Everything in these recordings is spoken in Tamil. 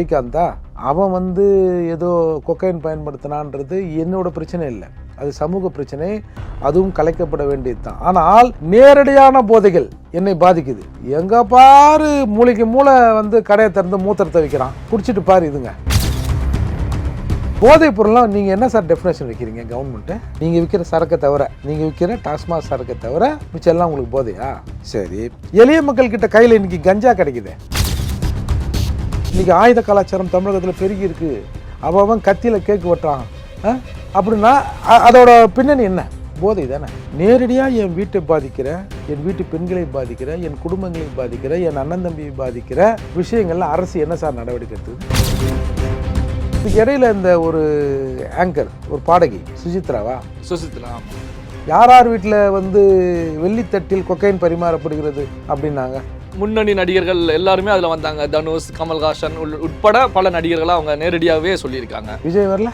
ஸ்ரீகாந்தா அவன் வந்து ஏதோ கொக்கைன் பயன்படுத்தினான்றது என்னோட பிரச்சனை இல்லை. அது சமூக பிரச்சனை அதுவும் கலைக்கப்பட வேண்டியது தான் ஆனால் நேரடியான போதைகள் என்னை பாதிக்குது. எங்க பாரு மூளைக்கு மூளை வந்து கடையை திறந்து மூத்திரத்தை வைக்கிறான். குடிச்சிட்டு பாரு இதுங்க. போதைப் பொருள்லாம் நீங்கள் என்ன சார் டெஃபினேஷன் வைக்கிறீங்க கவர்மெண்ட்டு நீங்கள் விற்கிற சரக்கை தவிர நீங்கள் விற்கிற டாஸ்மாக் சரக்கை தவிர மிச்சம் எல்லாம் உங்களுக்கு போதையா? சரி. எளிய மக்கள் கிட்ட கையில் இன்னைக்கு கஞ்சா கிடைக்குது. இன்னைக்கு ஆயுத கலாச்சாரம் தமிழகத்தில் பெருகி இருக்கு அவன் கத்தியில் கேக்கு வெட்டுறான்? அப்படின்னா அதோட பின்னணி என்ன? போதை தானே. நேரடியாக என் வீட்டை பாதிக்கிற என் வீட்டு பெண்களை பாதிக்கிற என் குடும்பங்களை பாதிக்கிற என் அண்ணன் தம்பியை பாதிக்கிற விஷயங்கள்ல அரசு என்ன சார் நடவடிக்கை எடுத்தது இதுக்கு இடையில இந்த ஒரு ஆங்கர் ஒரு பாடகி சுசித்ராவா சுசித்ரா யார் யார் வீட்டில் வந்து வெள்ளித்தட்டில் கொக்கைன் பரிமாறப்படுகிறது அப்படின்னாங்க? முன்னணி நடிகர்கள் எல்லாருமே அதில் வந்தாங்க. தனுஷ் கமல்ஹாசன் உட்பட பல நடிகர்களாக அவங்க நேரடியாகவே சொல்லியிருக்காங்க. விஜய் வரல?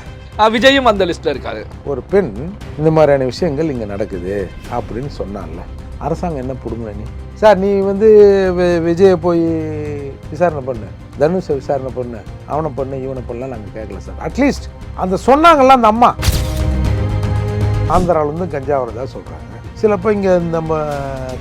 விஜயும் அந்த லிஸ்ட்டில் இருக்காரு. ஒரு பெண் இந்த மாதிரியான விஷயங்கள் இங்கே நடக்குது அப்படின்னு சொன்னான்ல. அரசாங்கம் என்ன பிடுங்குற நீ? சார் நீ வந்து விஜயை போய் விசாரணை பண்ணு. தனுஷை விசாரணை பண்ணு. அவனை பண்ணு இவனை பண்ணலாம் நாங்கள் கேட்கல சார். அட்லீஸ்ட் அந்த சொன்னாங்கல்ல அந்த அம்மா. ஆந்திராவிலேருந்து கஞ்சா வரதா சொல்கிறாங்க சிலப்போ இங்கே நம்ம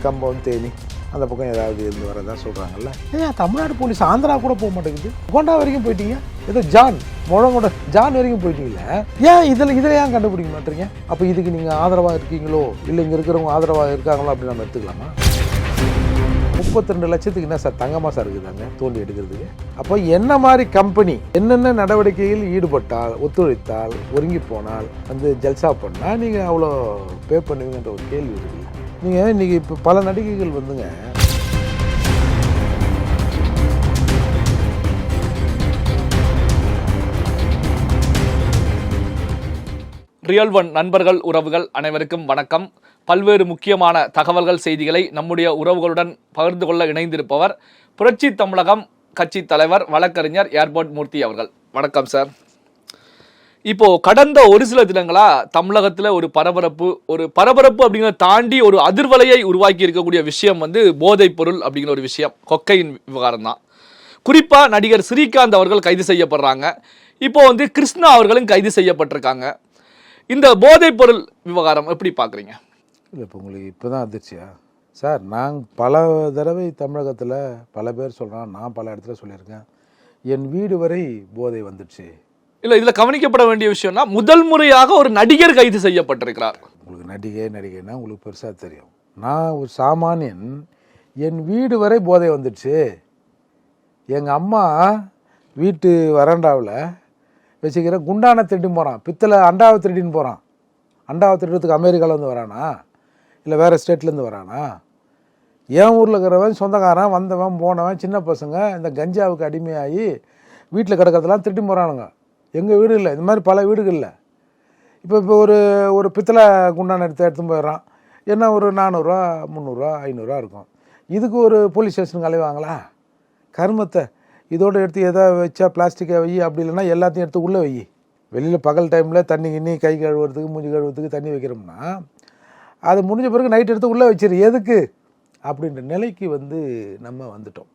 கம்பம் தேனி அந்த பக்கம் ஏதாவது இருந்து வரதா சொல்கிறாங்கல்ல ஏன் தமிழ்நாடு போலீஸ் ஆந்திரா கூட போக மாட்டேங்குது. கோண்டா வரைக்கும் போயிட்டீங்க? ஏதோ ஜான் முழங்கோட ஜான் வரைக்கும் போயிட்டீங்களே ஏன் இதில் இதில் ஏன் கண்டுபிடிக்க மாட்டீங்க? அப்போ இதுக்கு நீங்கள் ஆதரவாக இருக்கீங்களோ? இல்லை இங்கே இருக்கிறவங்க ஆதரவாக இருக்காங்களோ அப்படின்னு நம்ம எடுத்துக்கலாமா? முப்பத்தி ரெண்டு லட்சத்துக்கு என்ன சார் தங்கமாக சார் இருக்குதாங்க தோண்டி எடுக்கிறதுக்கு? அப்போ என்ன மாதிரி கம்பெனி என்னென்ன நடவடிக்கையில் ஈடுபட்டால் ஒத்துழைத்தால் ஒருங்கி போனால் வந்து ஜல்சா பண்ணால் நீங்கள் அவ்வளோ பே பண்ணுவீங்கன்ற ஒரு கேள்வி இருக்குது நீங்கள் இன்றைக்கி இப்போ பல நடிகைகள் வந்துங்க. ரியல் ஒன் நண்பர்கள் உறவுகள் அனைவருக்கும் வணக்கம். பல்வேறு முக்கியமான தகவல்கள் செய்திகளை நம்முடைய உறவுகளுடன் பகிர்ந்து கொள்ள இணைந்திருப்பவர் புரட்சி தமிழகம் கட்சி தலைவர் வழக்கறிஞர் ஏர்போர்ட் மூர்த்தி அவர்கள். வணக்கம் சார். இப்போ கடந்த ஒரு சில தினங்களா தமிழகத்துல ஒரு பரபரப்பு ஒரு பரபரப்பு அப்படிங்கிறத தாண்டி ஒரு அதிர்வலையை உருவாக்கி இருக்கக்கூடிய விஷயம் வந்து போதைப் பொருள் அப்படிங்கிற ஒரு விஷயம். கொக்கையின் விவகாரம் தான் குறிப்பா நடிகர் ஸ்ரீகாந்த் அவர்கள் கைது செய்யப்படுறாங்க. இப்போ வந்து கிருஷ்ணா அவர்களும் கைது செய்யப்பட்டிருக்காங்க. இந்த போதைப் பொருள் விவகாரம் எப்படி பாக்குறீங்க? இல்லை இப்போ உங்களுக்கு இப்போ தான் அதிர்ச்சியா? சார் நான் பல தடவை தமிழகத்தில் பல பேர் சொல்கிறான் நான் பல இடத்துல சொல்லியிருக்கேன். என் வீடு வரை போதை வந்துடுச்சு. இல்லை இதில் கவனிக்கப்பட வேண்டிய விஷயம்னா முதல் முறையாக ஒரு நடிகர் கைது செய்யப்பட்டிருக்கிறார். உங்களுக்கு நடிகை நடிகைன்னா உங்களுக்கு பெருசாக தெரியும். நான் ஒரு சாமானியன் என் வீடு வரை போதை வந்துடுச்சு. எங்கள் அம்மா வீட்டு வராண்டாவில் வச்சுக்கிற குண்டான திருடின்னு போகிறான் பித்தளை அண்டாவை திருடின்னு போகிறான் அண்டாவை திருடுறதுக்கு அமெரிக்காவிலேருந்து வரானா? இல்லை வேறு ஸ்டேட்லேருந்து வரானா? என் ஊரில் இருக்கிறவன் சொந்தக்காரன் வந்தவன் போனவன் சின்ன பசங்க இந்த கஞ்சாவுக்கு அடிமையாகி வீட்டில் கிடக்கிறதெல்லாம் திருடி போகிறானுங்க எங்கள் வீடு இல்லை இந்த மாதிரி பல வீடுகளில். இப்போ இப்போ ஒரு ஒரு பித்தளை குண்டான எடுத்து எடுத்துன்னு போயிடுறான். என்ன ஒரு நானூறுரூவா முந்நூறுரூவா ஐநூறுரூவா இருக்கும். இதுக்கு ஒரு போலீஸ் ஸ்டேஷனுக்கு அலைவாங்களா? கருமத்தை. இதோட எடுத்து எதாவது வச்சா பிளாஸ்டிக்கை வை அப்படி இல்லைன்னா எல்லாத்தையும் எடுத்து உள்ளே வை. வெளியில் பகல் டைமில் தண்ணி கிண்ணி கை கழுவுறதுக்கு மூஞ்சி கழுவுறதுக்கு தண்ணி வைக்கிறோம்னா அது முடிஞ்ச பிறகு நைட் எடுத்து உள்ளே வச்சிரு. எதுக்கு? அப்படின்ற நிலைக்கு வந்து நம்ம வந்துட்டோம்.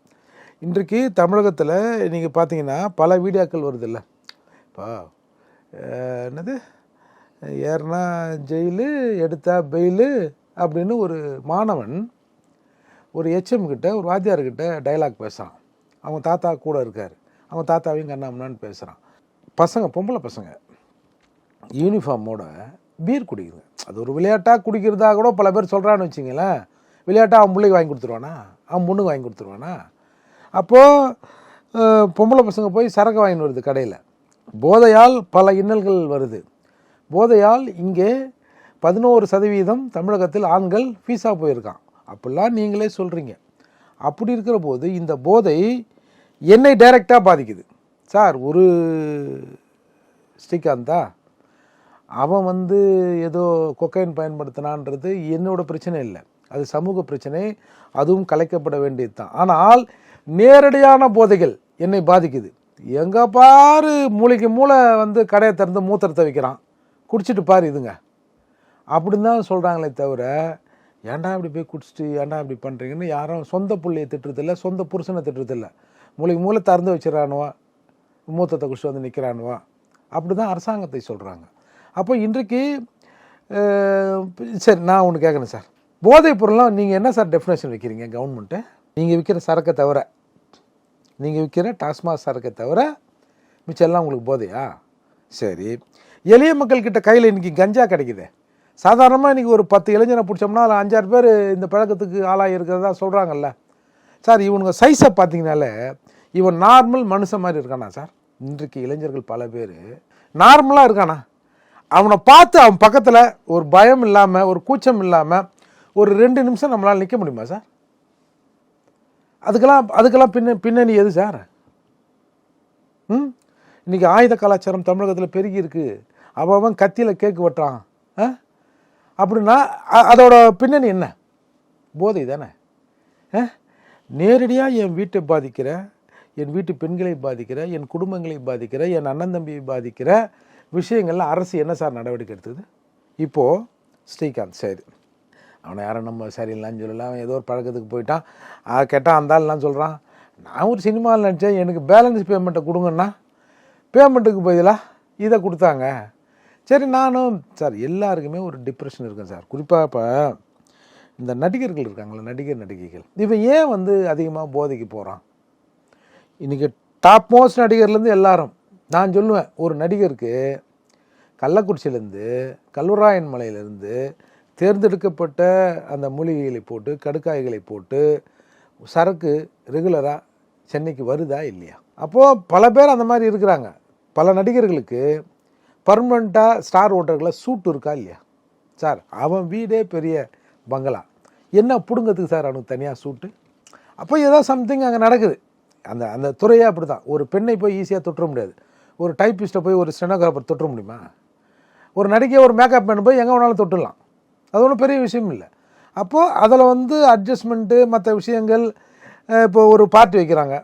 இன்றைக்கு தமிழகத்தில் நீங்கள் பார்த்தீங்கன்னா பல வீடியோக்கள் வருது இல்லை. இப்போ என்னது? ஏறினா ஜெயிலு எடுத்தா பெயிலு அப்படின்னு ஒரு மாணவன் ஒரு எச்எம் கிட்ட ஒரு வாத்தியார்கிட்ட டைலாக் பேசுகிறான் அவங்க தாத்தா கூட இருக்கார். அவங்க தாத்தாவையும் கண்ணாமண்ணான்னு பேசுகிறான் பசங்க பொம்பளை பசங்க யூனிஃபார்மோட பீர் குடிக்குது. அது ஒரு விளையாட்டாக குடிக்கிறதா கூட பல பேர் சொல்கிறான்னு வச்சிங்களேன் விளையாட்டாக அவன் பிள்ளைக்கு வாங்கி கொடுத்துருவானா? அவன் பொண்ணுக்கு வாங்கி கொடுத்துருவானா? அப்போது பொம்பளை பசங்க போய் சரக்கு வாங்கின்னு வருது கடையில். போதையால் பல இன்னல்கள் வருது. போதையால் இங்கே பதினோரு சதவீதம் தமிழகத்தில் ஆண்கள் ஃபீஸாக போயிருக்கான். அப்படிலாம் நீங்களே சொல்கிறீங்க அப்படி இருக்கிற போது இந்த போதை என்னை டைரெக்டாக பாதிக்குது. சார் ஒரு ஸ்ரீகாந்தா அவன் வந்து ஏதோ கொக்கைன் பயன்படுத்தினான்றது என்னோட பிரச்சனை இல்லை. அது சமூக பிரச்சனை அதுவும் கலைக்கப்பட வேண்டியது தான் ஆனால் நேரடியான போதைகள் என்னை பாதிக்குது. எங்கே பாரு மூளைக்கு மூளை வந்து கடையை திறந்து மூத்திரத்தை வைக்கிறான். குடிச்சிட்டு பாரு இதுங்க. அப்படின்னு தான் சொல்கிறாங்களே தவிர ஏன்டா இப்படி போய் குடிச்சிட்டு ஏன்டா இப்படி பண்ணுறீங்கன்னு யாரும் சொந்த பிள்ளையை திட்டுறதில்ல சொந்த புருஷனை திட்டுறதில்ல. மூளைக்கு மூளை திறந்து வச்சிடறானுவா மூத்தத்தை குடிச்சு வந்து நிற்கிறானுவா அப்படி தான் அரசாங்கத்தை சொல்கிறாங்க அப்போ இன்றைக்கு சரி நான் ஒன்று கேட்குறேன் சார். போதைப் பொருள்லாம் நீங்கள் என்ன சார் டெஃபினேஷன் வைக்கிறீங்க கவர்மெண்ட்டு நீங்கள் விற்கிற சரக்கை தவிர. நீங்கள் விற்கிற டாஸ்மாக் சரக்கை தவிர மிச்சம் எல்லாம் உங்களுக்கு போதையா? சரி. எளிய மக்கள்கிட்ட கையில் இன்றைக்கி கஞ்சா கிடைக்குது. சாதாரணமாக இன்றைக்கி ஒரு பத்து இளைஞரை பிடிச்சோம்னா அதில் அஞ்சாறு பேர் இந்த பழக்கத்துக்கு ஆளாகி இருக்கிறதா சொல்கிறாங்கல்ல சார் இவனுங்க சைஸை பார்த்தீங்கனாலே இவன் நார்மல் மனுஷன் மாதிரி இருக்கானா சார்? இன்றைக்கு இளைஞர்கள் பல பேர் நார்மலாக இருக்கானா? அவனை பார்த்து அவன் பக்கத்தில் ஒரு பயம் இல்லாமல் ஒரு கூச்சம் இல்லாமல் ஒரு ரெண்டு நிமிஷம் நம்மளால் நிற்க முடியுமா சார்? அதுக்கெல்லாம் அதுக்கெல்லாம் பின்ன பின்னணி எது சார்? ம்? இன்னைக்கு ஆயுத கலாச்சாரம் தமிழகத்தில் பெருகிருக்கு அவன் அவன் கத்தியில் கேக்கு வெட்டுறான். ஆ? அப்படின்னா அதோட பின்னணி என்ன? போதை தானே. ஆ? நேரடியாக என் வீட்டை பாதிக்கிற என் வீட்டு பெண்களை பாதிக்கிற என் குடும்பங்களை பாதிக்கிற என் அண்ணன் தம்பியை பாதிக்கிற விஷயங்கள்லாம் அரசு என்ன சார் நடவடிக்கை எடுத்தது இப்போது ஸ்ரீகாந்த் சரி. அவனை யாரும் நம்ம சரியில்லைன்னு சொல்லலை. அவன் ஏதோ ஒரு பழக்கத்துக்கு போயிட்டான். ஆ, கேட்டால் அந்த ஆள்லாம் சொல்கிறான் நான் ஒரு சினிமாவில் நினச்சேன் எனக்கு பேலன்ஸ் பேமெண்ட்டை கொடுங்கன்னா பேமெண்ட்டுக்கு பதிலாக இதை கொடுத்தாங்க. சரி நானும் சார் எல்லாருக்குமே ஒரு டிப்ரெஷன் இருக்கும் சார். குறிப்பாக இப்போ இந்த நடிகர்கள் இருக்காங்களே நடிகர் நடிகைகள். இவன் ஏன் வந்து அதிகமாக போதைக்கு போகிறான் இன்றைக்கி டாப் மோஸ்ட் நடிகர்லேருந்து எல்லாரும் நான் சொல்லுவேன் ஒரு நடிகருக்கு கள்ளக்குறிச்சியிலேருந்து கல்வராயன் மலையிலேருந்து தேர்ந்தெடுக்கப்பட்ட அந்த மூலிகைகளை போட்டு கடுக்காய்களை போட்டு சரக்கு ரெகுலராக சென்னைக்கு வருதா இல்லையா? அப்போது பல பேர் அந்த மாதிரி இருக்கிறாங்க. பல நடிகர்களுக்கு பர்மனண்ட்டாக ஸ்டார் ஓட்டர்களை சூட்டு இருக்கா இல்லையா? சார் அவன் வீடே பெரிய பங்களா. என்ன பிடுங்கிறதுக்கு சார் அவனுக்கு தனியாக சூட்டு அப்போ ஏதோ சம்திங் அங்கே நடக்குது. அந்த அந்த துறையே அப்படி தான் ஒரு பெண்ணை போய் ஈஸியாக தொட்டுற முடியாது. ஒரு டைப்பிஸ்ட்டை போய் ஒரு ஸ்டெனோகிராஃபர் தொற்ற முடியுமா? ஒரு நடிகை ஒரு மேக்கப் மேன் போய் எங்கே வேணாலும் தொட்டுடலாம். அது ஒன்றும் பெரிய விஷயம் இல்லை. அப்போது அதில் வந்து அட்ஜஸ்ட்மெண்ட்டு மற்ற விஷயங்கள் இப்போ ஒரு பார்ட்டி வைக்கிறாங்க.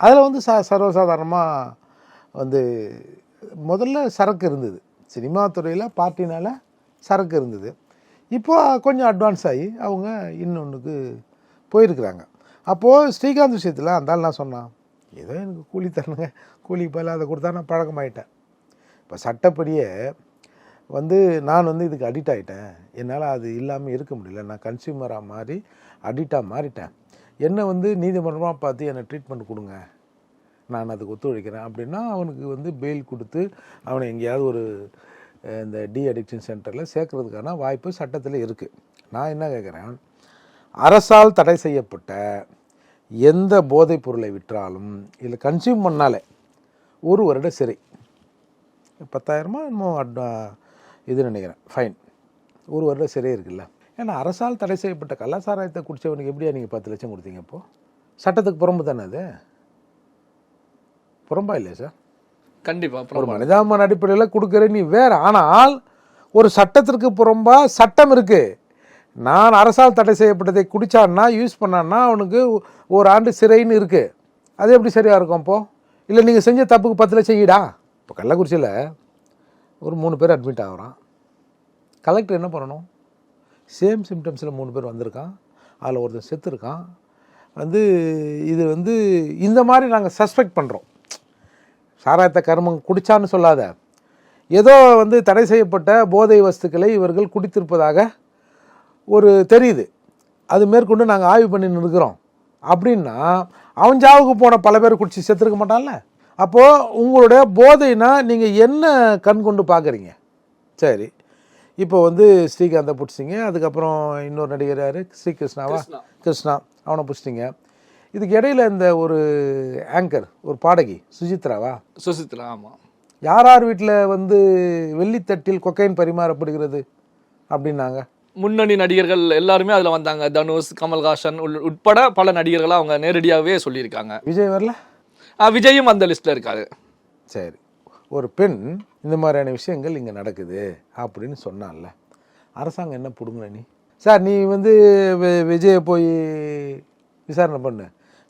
அதில் வந்து ச சர்வசாதாரணமாக வந்து முதல்ல சரக்கு இருந்தது. சினிமா துறையில் பார்ட்டினால் சரக்கு இருந்தது. இப்போது கொஞ்சம் அட்வான்ஸ் ஆகி அவங்க இன்னொன்றுக்கு போயிருக்கிறாங்க. அப்போது ஸ்ரீகாந்த் விஷயத்தில் அந்த நான் சொன்னான் ஏதோ எனக்கு கூலி தரணுங்க. கூலிக்கு பதிலாக அதை கொடுத்தா நான் பழக்கமாயிட்டேன். இப்போ சட்டப்படியே வந்து நான் வந்து இதுக்கு அடிக்ட் ஆகிட்டேன் என்னால் அது இல்லாமல் இருக்க முடியல. நான் கன்சியூமராக மாறி அடிக்டாக மாறிட்டேன். என்னை வந்து நீதிமன்றமாக பார்த்து என்னை ட்ரீட்மெண்ட் கொடுங்க. நான் அதுக்கு ஒத்துழைக்கிறேன். அப்படின்னா அவனுக்கு வந்து பெயில் கொடுத்து அவனை எங்கேயாவது ஒரு இந்த டி அடிக்ஷன் சென்டரில் சேர்க்கறதுக்கான வாய்ப்பு சட்டத்தில் இருக்குது நான் என்ன கேட்குறேன் அரசால் தடை செய்யப்பட்ட எந்த போதைப் பொருளை விற்றாலும் இல்லை கன்சியூம் பண்ணாலே ஒரு வருட சிறை. பத்தாயிரமா என்னமோ அட்வா இது நினைக்கிறேன். ஃபைன் ஒரு வருட சிறை இருக்குல்ல. ஏன்னா அரசால் தடை செய்யப்பட்ட கள்ளசாராயத்தை குடிச்சவனுக்கு எப்படியா நீங்கள் பத்து லட்சம் கொடுத்தீங்க இப்போ? சட்டத்துக்கு புறம்பு தானே அது? புறம்பா இல்லையா சார்? கண்டிப்பா ஒரு மனிதாபிமான அடிப்படையில் கொடுக்குற நீ வேற. ஆனால் ஒரு சட்டத்திற்கு புறம்பா சட்டம் இருக்கு. நான் அரசால் தடை செய்யப்பட்டதை குடிச்சான்னா யூஸ் பண்ணான்னா அவனுக்கு ஒரு ஆண்டு சிறைன்னு இருக்கு. அது எப்படி சரியா இருக்கும் அப்போ? இல்லை நீங்கள் செஞ்ச தப்புக்கு பத்து லட்சம் ஈடா? இப்போ கள்ளக்குறிச்சியில் ஒரு மூணு பேர் அட்மிட் ஆகுறான். கலெக்டர் என்ன பண்ணணும்? சேம் சிம்டம்ஸில் மூணு பேர் வந்திருக்கான். அதில் ஒருத்தர் செத்துருக்கான். வந்து இது வந்து இந்த மாதிரி நாங்கள் சஸ்பெக்ட் பண்ணுறோம் சாராயத்தை கர்மம் குடிச்சான்னு சொல்லாத. ஏதோ வந்து தடை செய்யப்பட்ட போதை வஸ்துக்களை இவர்கள் குடித்திருப்பதாக ஒரு தெரியுது. அது மேற்கொண்டு நாங்கள் ஆய்வு பண்ணி இருக்கிறோம் அப்படின்னா அவன் ஜாவுக்கு போன பல பேர் குடிச்சு செத்துருக்க மாட்டான்ல? அப்போது உங்களுடைய போதைனா நீங்கள் என்ன கண் கொண்டு பார்க்குறீங்க? சரி. இப்போ வந்து ஸ்ரீகாந்தை பிடிச்சிங்க. அதுக்கப்புறம் இன்னொரு நடிகர் யார்? ஸ்ரீகிருஷ்ணாவா? கிருஷ்ணா. கிருஷ்ணா. அவனை பிடிச்சிட்டிங்க. இதுக்கு இடையில இந்த ஒரு ஆங்கர் ஒரு பாடகி சுஜித்ராவா? சுசித்ரா ஆமா. யார் யார் வீட்டில் வந்து வெள்ளித்தட்டில் கொக்கைன் பரிமாறப்படுகிறது? அப்படின்னாங்க. முன்னணி நடிகர்கள் எல்லாருமே அதுல வந்தாங்க. தனுஷ் கமல்ஹாசன் உள்- உட்பட பல நடிகர்களை அவங்க நேரடியாகவே சொல்லியிருக்காங்க. விஜய் வரல? விஜயும் அந்த லிஸ்ட்ல இருக்காரு. சரி. ஒரு பெண் இந்த மாதிரியான விஷயங்கள் இங்கே நடக்குது அப்படின்னு சொன்னால அரசாங்கம் என்ன பிடுங்கல நீ? சார் நீ வந்து வி- விஜயை போய் விசாரணை பண்ணு.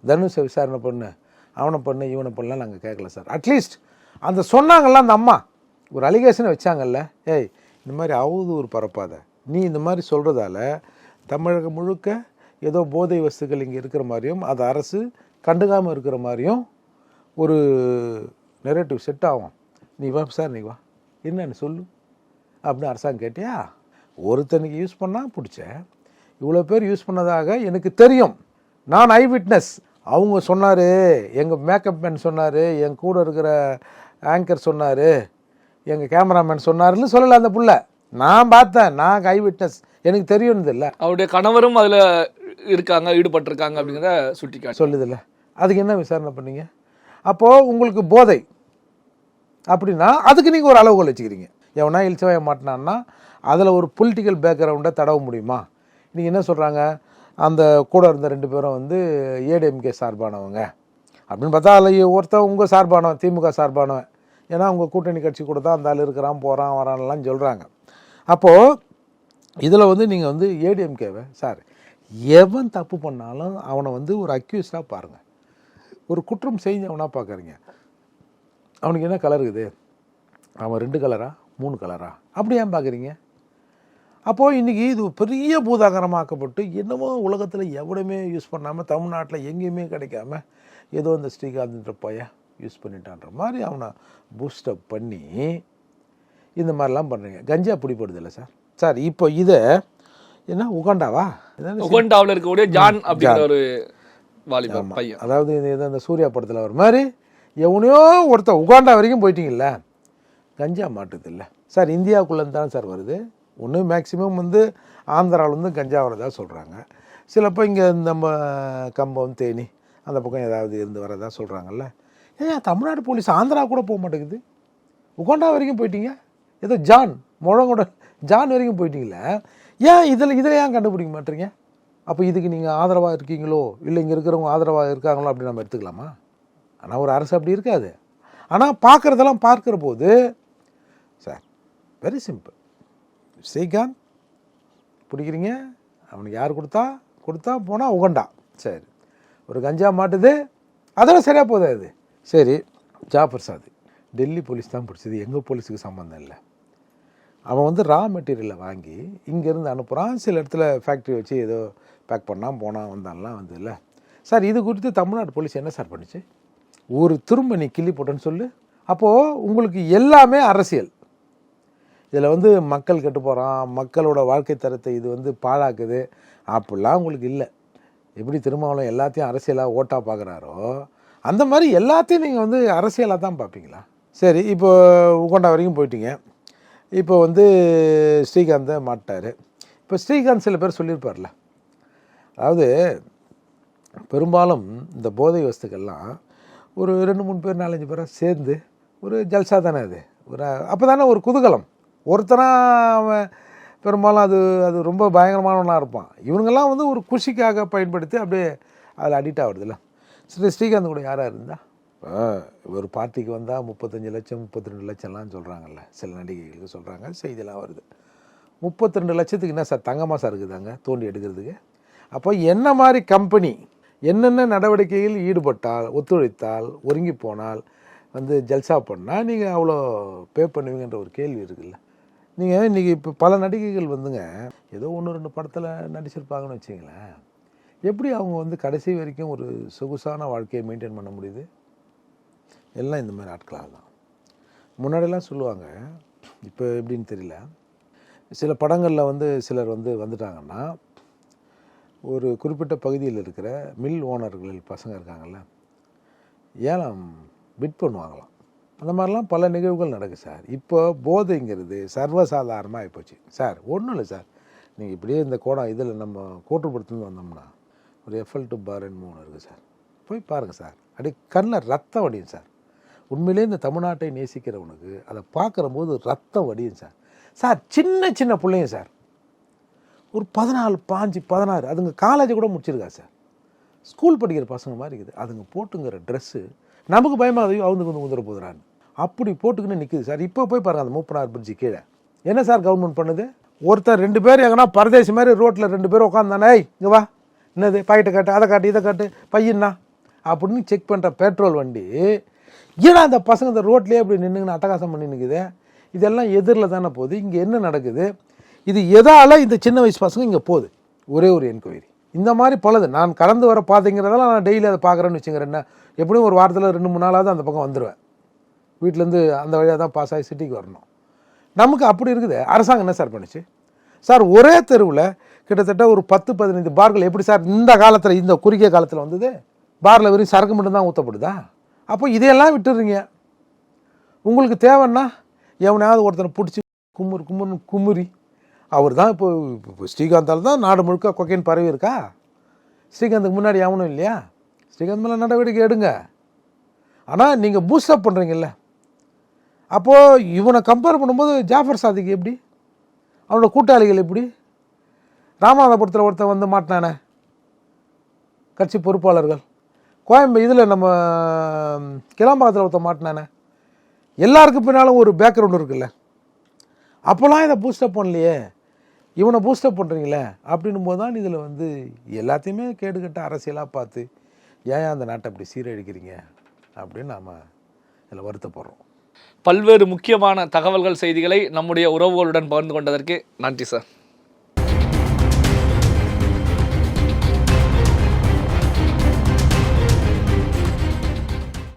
தனுஷை விசாரணை பண்ணு. அவனை பண்ணு இவனை பண்ணலாம் நாங்கள் கேட்கல சார். அட்லீஸ்ட் அந்த சொன்னாங்கல்ல அந்த அம்மா. ஒரு அலிகேஷனை வச்சாங்கல்ல. ஏய் இந்த மாதிரி அவதூறு பரப்பாத. நீ இந்த மாதிரி சொல்கிறதால தமிழகம் முழுக்க ஏதோ போதை வஸ்துக்கள் இங்கே இருக்கிற மாதிரியும் அது அரசு கண்டுக்காமல் இருக்கிற மாதிரியும் ஒரு நெரேட்டிவ் செட் ஆகும். நீ வா சார் நீ வா. என்னன்னு சொல்லு. அப்படின்னு அரசாங்கம் கேட்டியா? ஒருத்தனுக்கு யூஸ் பண்ணால் பிடிச்சேன். இவ்வளோ பேர் யூஸ் பண்ணதாக எனக்கு தெரியும். நான் ஐ விட்னஸ் அவங்க சொன்னார் எங்கள் மேக்கப் மேன் சொன்னார் என் கூட இருக்கிற ஆங்கர் சொன்னார் எங்கள் கேமராமேன் சொன்னாருன்னு சொல்லலை அந்த புள்ள. நான் பார்த்தேன். நான் ஐ விட்னஸ் எனக்கு தெரியும்னு இல்லை. அவருடைய கணவரும் அதுல இருக்காங்க ஈடுபட்டிருக்காங்க அப்படிங்கிறத சுட்டி சொல்லுதில்ல. அதுக்கு என்ன விசாரணை பண்ணீங்க? அப்போது உங்களுக்கு போதை. அப்படின்னா அதுக்கு நீங்கள் ஒரு அளவுகோல் வச்சுக்கிறீங்க. எவனா இழிச்சவாய மாட்டினான்னா அதில் ஒரு பொலிட்டிக்கல் பேக்ரவுண்டை தடவ முடியுமா? நீங்கள் என்ன சொல்கிறாங்க அந்த கூட இருந்த ரெண்டு பேரும் வந்து ஏடிஎம்கே சார்பானவங்க. அப்படின்னு பார்த்தா அதில் ஒருத்தன் உங்கள் சார்பானவன் திமுக சார்பானவன். ஏன்னா உங்கள் கூட்டணி கட்சி கூட தான் அந்த ஆள் இருக்கிறான் போகிறான் வரான்லாம் சொல்கிறாங்க அப்போது இதில் வந்து நீங்கள் வந்து ஏடிஎம்கேவை சார் எவன் தப்பு பண்ணாலும் அவனை வந்து ஒரு அக்யூஸ்டாக பாருங்கள் ஒரு குற்றம் செஞ்சவனா பார்க்குறீங்க அவனுக்கு என்ன கலர் இருக்குது? அவன் ரெண்டு கலரா மூணு கலரா அப்படி ஏன் பார்க்குறீங்க அப்போது இன்றைக்கி இது பெரிய பூதாகரமாக்கப்பட்டு என்னமோ உலகத்தில் எவனுமே யூஸ் பண்ணாமல் தமிழ்நாட்டில் எங்கேயுமே கிடைக்காம ஏதோ இந்த ஸ்ரீகாந்த்ன்ற பையன் யூஸ் பண்ணிட்டான்ற மாதிரி அவனை பூஸ்டப் பண்ணி இந்த மாதிரிலாம் பண்ணுறீங்க கஞ்சா பிடிப்படுது இல்லை சார் சார் இப்போ இதை என்ன உகாண்டாவா? உகண்டாவில் இருக்கக்கூடிய ஜான் அப்படிங்கிற ஒரு வாலிபர் பையன். அதாவது இது அந்த சூர்யா படத்தில் வர மாதிரி எவனையோ ஒருத்தன் உகாண்டா வரைக்கும் போயிட்டீங்கல்ல? கஞ்சா மாட்டுது இல்லை சார் இந்தியாவுக்குள்ளேருந்து தான் சார் வருது? ஒன்று மேக்ஸிமம் வந்து ஆந்திராவிலேருந்து கஞ்சா வரதா சொல்கிறாங்க சிலப்போ இங்கே நம்ம கம்பம் தேனி அந்த பக்கம் ஏதாவது இருந்து வரதா சொல்கிறாங்கல்ல ஏன் தமிழ்நாடு போலீஸ் ஆந்திரா கூட போக மாட்டேங்குது? உகாண்டா வரைக்கும் போயிட்டீங்க? ஏதோ ஜான் முழங்கூட ஜான் வரைக்கும் போயிட்டீங்களே? ஏன் இதில் இதில் ஏன் கண்டுபிடிக்க மாட்டீங்க அப்போ இதுக்கு நீங்கள் ஆதரவாக இருக்கீங்களோ? இல்லை இங்கே இருக்கிறவங்க ஆதரவாக இருக்காங்களோ அப்படி நம்ம எடுத்துக்கலாமா? ஆனால் ஒரு அரசு அப்படி இருக்காது. ஆனால் பார்க்குறதெல்லாம் பார்க்குற போது சார் வெரி சிம்பிள் ஸ்ரீகாந்த் பிடிக்கிறீங்க? அவனுக்கு யார் கொடுத்தா? கொடுத்தா போனால் உகண்டா சரி. ஒரு கஞ்சா மாட்டுது. அதெல்லாம் சரியாக போகுது அது சரி ஜாஃபர் சாது டெல்லி போலீஸ் தான் பிடிச்சது. எங்கள் போலீஸுக்கு சம்மந்தம் இல்லை. அவன் வந்து ரா மெட்டீரியலை வாங்கி இங்கேருந்து அனுப்புகிறான் சில இடத்துல ஃபேக்ட்ரி வச்சு ஏதோ பேக் பண்ணான் போனால் வந்தான்லாம் வந்து இல்லை. சார் இது குறித்து தமிழ்நாடு போலீஸ் என்ன சார் பண்ணுச்சு? ஒரு திரும்ப நீ கிள்ளி போட்டேன்னு சொல்லு. அப்போது உங்களுக்கு எல்லாமே அரசியல். இதில் வந்து மக்கள் கெட்டு போகிறான் மக்களோட வாழ்க்கை தரத்தை இது வந்து பாழாக்குது. அப்படிலாம் உங்களுக்கு இல்லை. எப்படி திருமாவளம் எல்லாத்தையும் அரசியலாக ஓட்டாக பார்க்குறாரோ அந்த மாதிரி எல்லாத்தையும் நீங்கள் வந்து அரசியலாக தான் பார்ப்பீங்களா சரி இப்போ உகண்டா வரைக்கும் போயிட்டீங்க. இப்போ வந்து ஸ்ரீகாந்தை மாட்டார் இப்போ ஸ்ரீகாந்த் சில பேர் சொல்லியிருப்பார்ல. அதாவது பெரும்பாலும் இந்த போதை வஸ்துக்கள்லாம் ஒரு ரெண்டு மூணு பேர் நாலஞ்சு பேராக சேர்ந்து ஒரு ஜல்சா தானே அது. ஒரு அப்போ தானே ஒரு குதூகலம். ஒருத்தனாக அவன் பெரும்பாலும் அது அது ரொம்ப பயங்கரமானவனாக இருப்பான். இவங்கெல்லாம் வந்து ஒரு குஷிக்காக பயன்படுத்தி அப்படியே அதில் அடிக்ட் ஆகுறதில்ல. சரி ஸ்ரீகாந்த் கூட யாராக இருந்தால் இப்போ ஒரு பார்ட்டிக்கு வந்தால் முப்பத்தஞ்சு லட்சம் முப்பத்தி ரெண்டு லட்சம்லாம் சொல்கிறாங்கல்ல சில நடிகைகளுக்கு சொல்கிறாங்க செய்தியெல்லாம் வருது. முப்பத்தி ரெண்டு லட்சத்துக்கு என்ன சார் தங்கமாக சார் இருக்குதாங்க தோண்டி எடுக்கிறதுக்கு? அப்போ என்ன மாதிரி கம்பெனி என்னென்ன நடவடிக்கையில் ஈடுபட்டால் ஒத்துழைத்தால் ஒருங்கி போனால் வந்து ஜல்சா பண்ணால் நீங்கள் அவ்வளோ பே பண்ணுவீங்கன்ற ஒரு கேள்வி இருக்குல்ல. நீங்கள் இன்றைக்கி இப்போ பல நடிகைகள் வந்துங்க ஏதோ ஒன்று ரெண்டு படத்தில் நடிச்சிருப்பாங்கன்னு வச்சிங்களேன். எப்படி அவங்க வந்து கடைசி வரைக்கும் ஒரு சொகுசான வாழ்க்கையை மெயின்டைன் பண்ண முடியுது? எல்லாம் இந்த மாதிரி ஆட்களாக தான். முன்னாடியெல்லாம் சொல்லுவாங்க இப்போ எப்படின்னு தெரியல. சில படங்களில் வந்து சிலர் வந்து வந்துட்டாங்கன்னா ஒரு குறிப்பிட்ட பகுதியில் இருக்கிற மில் ஓனர்கள் பசங்க இருக்காங்கல்ல ஏலம் பிட் பண்ணுவாங்களாம். அந்த மாதிரிலாம் பல நிகழ்வுகள் நடக்குது சார். இப்போ போதைங்கிறது சர்வசாதாரணமாக ஆகிப்போச்சு சார் ஒன்றும் இல்லை சார். நீங்கள் இப்படியே இந்த கோடம் இதில் நம்ம கோட்டுப்படுத்துன்னு வந்தோம்னா ஒரு எஃப்எல் டு ரெண்டு மூணு இருக்குது சார். போய் பாருங்கள் சார். அப்படியே கண்ணில் ரத்தம் வடியும் சார். உண்மையிலே இந்த தமிழ்நாட்டை நேசிக்கிறவனுக்கு அதை பார்க்குற போது ரத்தம் வடியும் சார். சார் சின்ன சின்ன பிள்ளைங்க சார். ஒரு பதினாலு பாஞ்சு பதினாறு அதுங்க காலேஜ் கூட முடிச்சிருக்கா சார். ஸ்கூல் படிக்கிற பசங்க மாதிரி இருக்குது. அதுங்க போட்டுங்கிற ட்ரெஸ்ஸு நமக்கு பயமாக அதையும் அவங்க வந்து உந்துற போதுறான்னு அப்படி போட்டுக்கின்னு நிற்குது சார். இப்போ போய் பாருங்கள் அந்த மூப்பனார் பிரிட்ஜு கீழே. என்ன சார் கவர்மெண்ட் பண்ணுது? ஒருத்தர் ரெண்டு பேர் எங்கன்னா பரதேசி மாதிரி ரோட்டில் ரெண்டு பேர் உட்காந்தானே இங்கே வா. என்னது? பாக்கெட்டை காட்டு அதை காட்டு இதை காட்டு பையன்னா? அப்படின்னு செக் பண்ணுற பெட்ரோல் வண்டி ஏன்னா அந்த பசங்க இந்த ரோட்லேயே அப்படி நின்றுங்கன்னு அட்டகாசம் பண்ணி நிற்குது இதெல்லாம் எதிரில் தானே போகுது. இங்கே என்ன நடக்குது? இது எதால் இந்த சின்ன வயசு பசங்க இங்கே போகுது. ஒரே ஒரு என்கொயரி. இந்த மாதிரி பலது. நான் கலந்து வர பார்த்தீங்கிறதெல்லாம் நான் டெய்லி அதை பார்க்குறேன்னு வச்சுக்கிறேன் எப்படியும் ஒரு வாரத்தில் ரெண்டு மூணு நாளாவது அந்த பக்கம் வந்துடுவேன் வீட்டிலேருந்து அந்த வழியாக தான் பாஸ் ஆகி சிட்டிக்கு வரணும். நமக்கு அப்படி இருக்குது. அரசாங்கம் என்ன சார் பண்ணுச்சு? சார் ஒரே தெருவில் கிட்டத்தட்ட ஒரு பத்து பதினைந்து பார்கள். எப்படி சார் இந்த காலத்தில் இந்த குறுகிய காலத்தில் வந்தது? பாரில் வெறும் சரக்கு மட்டும்தான் ஊற்றப்படுதா அப்போ இதையெல்லாம் விட்டுடுறீங்க. உங்களுக்கு தேவைன்னா எவனையாவது ஒருத்தனை பிடிச்சி கும்முர் கும்முர்னு குமுறி அவர் தான் இப்போ இப்போ ஸ்ரீகாந்தால் தான் நாடு முழுக்க கொக்கைன் பரவி இருக்கா? ஸ்ரீகாந்துக்கு முன்னாடி எவனும் இல்லையா? ஸ்ரீகாந்த் மேலே நடவடிக்கை எடுங்க. ஆனால் நீங்கள் பூஸ்டப் பண்ணுறீங்கல்ல அப்போது இவனை கம்பேர் பண்ணும்போது ஜாஃபர் சாதிக்கு எப்படி? அவனோட கூட்டாளிகள் எப்படி? ராமநாதபுரத்தில் ஒருத்தன் வந்து மாட்டினானே. கட்சி பொறுப்பாளர்கள். கோயம்பு இதில் நம்ம கிளாம்பாக்கத்தில் ஒருத்தன் மாட்டினானே. எல்லாருக்கும் பின்னாலும் ஒரு பேக்ரவுண்ட் இருக்குல்ல. அப்போல்லாம் இதை பூஸ்டப் பண்ணலையே. இவனை பூஸ்டப் பண்ணுறீங்களே அப்படின்னும் போது தான் இதில் வந்து எல்லாத்தையுமே கேடுகட்ட அரசியலாக பார்த்து ஏன் அந்த நாட்டை அப்படி சீரழிக்கிறீங்க? அப்படின்னு நாம் இதில் வருத்தப்படுறோம். பல்வேறு முக்கியமான தகவல்கள் செய்திகளை நம்முடைய உறவுகளுடன் பகிர்ந்து கொண்டதற்கு நன்றி சார்.